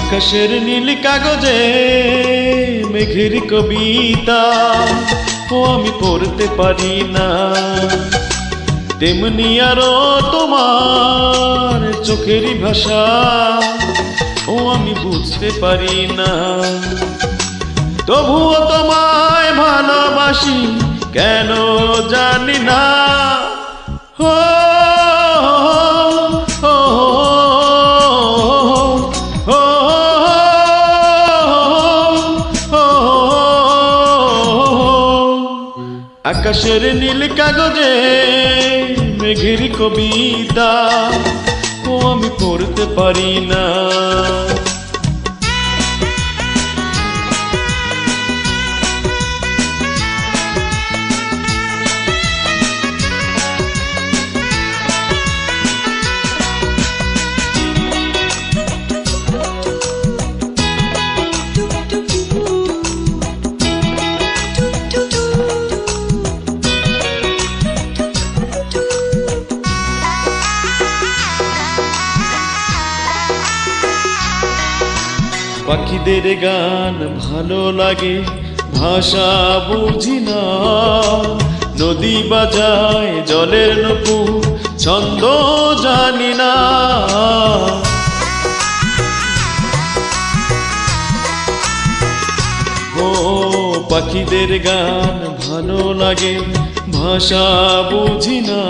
আকাশের নীল কাগজে মেঘের কবিতা। ও, আমি পড়তে পারি না। তেমনি আরও তোমার চোখেরই ভাষা। ও, আমি বুঝতে পারি না। তবুও তোমায় ভালোবাসি, কেন জানি না। আকাশের নীল কাগজে মেঘের কবিতা ও আমি পড়তে পারি না। পাখিদের গান ভালো লাগে, ভাষা বুঝি না। নদী বাজায় জলের নকু ছন্দ জানি না। ও পাখিদের গান ভালো লাগে, ভাষা বুঝি না।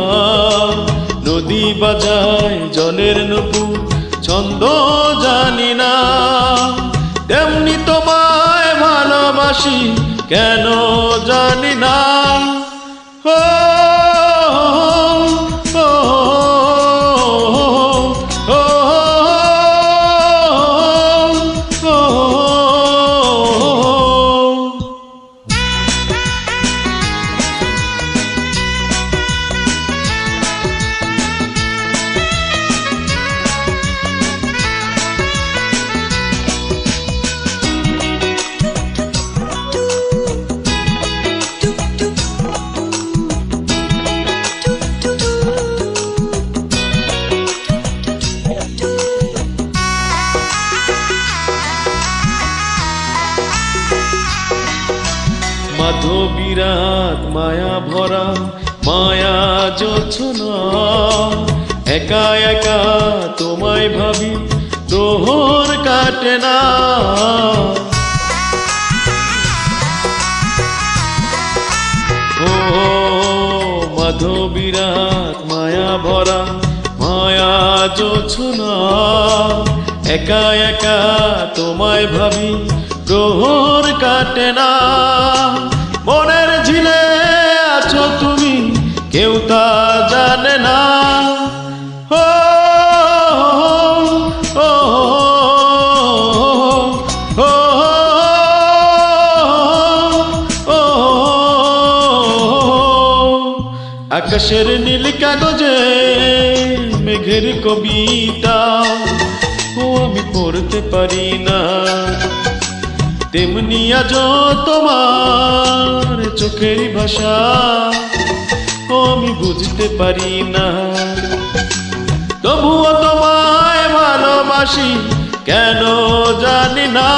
নদী বাজায় জলের নকু ছন্দ জানি না। ভালোবাসি কেন জানি না। মাধবীরাত, মায়া ভরা, মায়া যোছনা। একা একা তোমায় ভাবি, প্রহর কাটে না। ও মাধবীরাত, মায়া ভরা, মায়া যোছনা। একা একা তোমায় ভাবি, প্রহর কাটে না। মনের ঝিলে আছো তুমি কেউ তা জানে না আকাশের নীল কাগজে মেঘের কবিতা ও আমি পড়তে পারি না তেমনি আজ তোমার চোখের ভাষা আমি বুঝতে পারি না। তবুও তোমায় ভালোবাসি কেন জানি না।